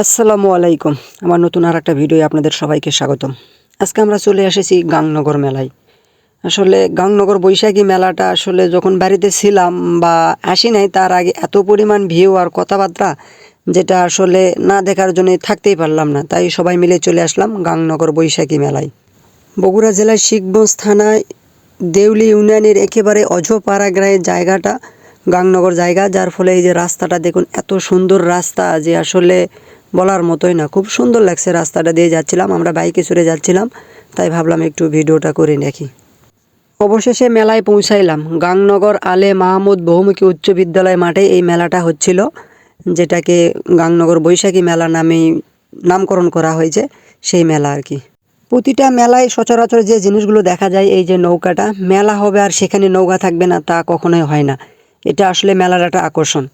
আসসালামু আলাইকুম। আমার নতুন আর একটা ভিডিও আপনাদের সবাইকে স্বাগতম। আজকে আমরা চলে এসেছি গাংনগর মেলায়। আসলে গাংনগর বৈশাখী মেলাটা আসলে যখন বাড়িতে ছিলাম বা আসি নাই, তার আগে এত পরিমাণ ভিউ আর কথাবার্তা যেটা আসলে না দেখার জন্য থাকতেই পারলাম না। তাই সবাই মিলে চলে আসলাম গাংনগর বৈশাখী মেলায়। বগুড়া জেলার শিখগঞ্জ থানায় দেউলি ইউনিয়নের একেবারে অজপাড়া গ্রামের জায়গাটা গাংনগর জায়গা, যার ফলে এই যে রাস্তাটা দেখুন, এত সুন্দর রাস্তা যে আসলে বলার মতোই না। খুব সুন্দর লাগছে রাস্তাটা দিয়ে যাচ্ছিলাম, আমরা বাইকে চড়ে যাচ্ছিলাম, তাই ভাবলাম একটু ভিডিওটা করে রাখি অবশেষে মেলায় পৌঁছাইলাম। গাংনগর আলে মাহমুদ বহুমুখী উচ্চ বিদ্যালয় মাঠে এই মেলাটা হচ্ছিল, যেটাকে গাংনগর বৈশাখী মেলা নামেই নামকরণ করা হয়েছে, সেই মেলা আর কি। প্রতিটা মেলায় সচরাচর যে জিনিসগুলো দেখা যায়, এই যে নৌকাটা, মেলা হবে আর সেখানে নৌকা থাকবে না, তা কখনোই হয় না। এটা আসলে মেলার একটা আকর্ষণ।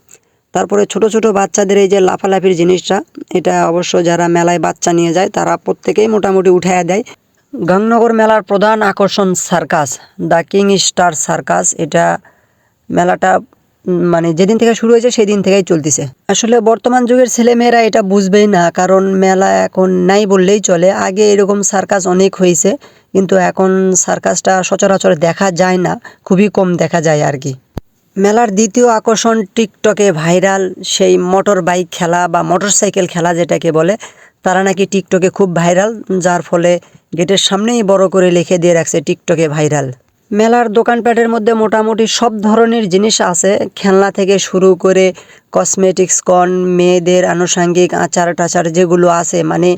তারপরে ছোট ছোট বাচ্চাদের এই যে লাফালাফির জিনিসটা, এটা অবশ্য যারা মেলায় বাচ্চা নিয়ে যায়, তারা প্রত্যেকেই মোটামুটি উঠাইয়া দেয়। গাংনগর মেলার প্রধান আকর্ষণ circus, the king star circus. এটা মেলাটা মানে যেদিন থেকে শুরু হয়েছে, সেদিন থেকেই চলতেছে। আসলে বর্তমান যুগের ছেলেমেয়েরা এটা বুঝবেই না, কারণ মেলা এখন নাই বললেই চলে। আগে এরকম সার্কাস অনেক হয়েছে, কিন্তু এখন সার্কাসটা সচরাচর দেখা যায় না, খুবই কম দেখা যায় আর কি। মেলার দ্বিতীয় আকর্ষণ টিকটকে ভাইরাল সেই মোটর বাইক খেলা বা মোটর সাইকেল খেলা যেটাকে বলে, তারা নাকি টিকটকে খুব ভাইরাল, যার ফলে গেটের সামনেই বড় করে লিখে দিয়ে রাখছে টিকটকে ভাইরাল। মেলার দোকানপাটের মধ্যে মোটামুটি সব ধরনের জিনিস আছে। খেলনা থেকে শুরু করে কসমেটিক্স, কন, মেয়েদের আনুষঙ্গিক আচার টাচার যেগুলো আছে মানে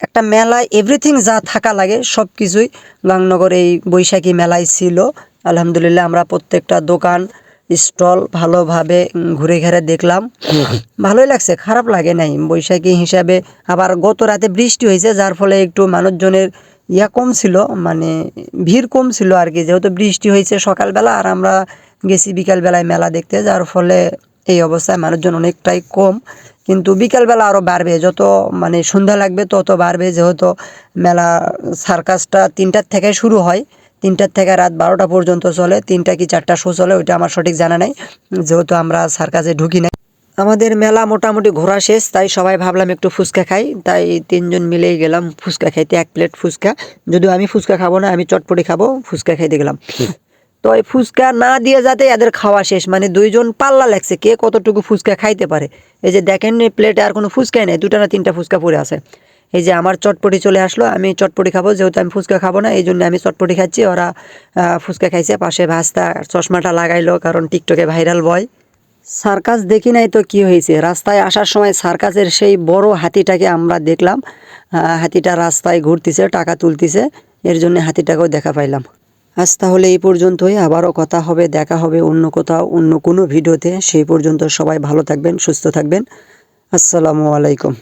একটা মেলায় এভরিথিং যা থাকা লাগে সব কিছুই। গাংনগর এই বৈশাখী মেলায় ছিল। আলহামদুলিল্লাহ আমরা প্রত্যেকটা দোকান স্টল ভালোভাবে ঘুরে ঘেরে দেখলাম। ভালোই লাগছে, খারাপ লাগে নাই। বৈশাখী হিসাবে আবার গত রাতে বৃষ্টি হয়েছে, যার ফলে একটু মানুষজনের ইয়া কম ছিল মানে ভিড় কম ছিল আর কি। যেহেতু বৃষ্টি হয়েছে সকালবেলা আর আমরা গেছি বিকালবেলায় মেলা দেখতে, যার ফলে এই অবস্থায় মানুষজন অনেকটাই কম। কিন্তু বিকালবেলা আরও বাড়বে, যত মানে সন্ধ্যা লাগবে তত বাড়বে, যেহেতু মেলা সার্কাসটা তিনটার থেকে শুরু হয়। তিনটার থেকে রাত বারোটা পর্যন্ত চলে। তিনটা কি চারটা শো চলে, ওইটা আমার সঠিক জানা নাই। যেহেতু আমরা সার্কাসে ঢুকি নাই। আমাদের মেলা মোটামুটি ঘোরা শেষ, তাই সবাই ভাবলাম একটু ফুচকা খাই। তাই তিনজন মিলেই গেলাম ফুচকা খাইতে, এক প্লেট ফুচকা। যদিও আমি ফুচকা খাব না, আমি চটপটি খাব, ফুচকা খাইতে গেলাম। তো এই ফুচকা না দিয়ে যাতে এদের খাওয়া শেষ মানে দুইজন পাল্লা লাগছে, কে কতটুকু ফুচকা খাইতে পারে? এই যে দেখেন প্লেটে আর কোনো ফুচকাই নেই দুটা না তিনটা ফুচকা পড়ে আছে। এই যে আমার চটপটি চলে আসলো, আমি চটপটি খাব, যেহেতু আমি ফুচকা খাব না এই জন্য আমি চটপটি খাচ্ছি। ওরা ফুচকা খাইছে, পাশে ভাস্তা চশমাটা লাগাইলো, কারণ টিকটকে ভাইরাল বয়। সার্কাস দেখি নাই তো কি হয়েছে? রাস্তায় আসার সময় সার্কাসের সেই বড় হাতিটাকে আমরা দেখলাম। হাতিটা রাস্তায় ঘুরতেছে, টাকা তুলতেছে, এর জন্য হাতিটাকেও দেখা পাইলাম। আজ তাহলে এই পর্যন্তই, আবারও কথা হবে, দেখা হবে অন্য কোথাও, অন্য কোনো ভিডিওতে। সেই পর্যন্ত সবাই ভালো থাকবেন, সুস্থ থাকবেন। আসসালামু আলাইকুম।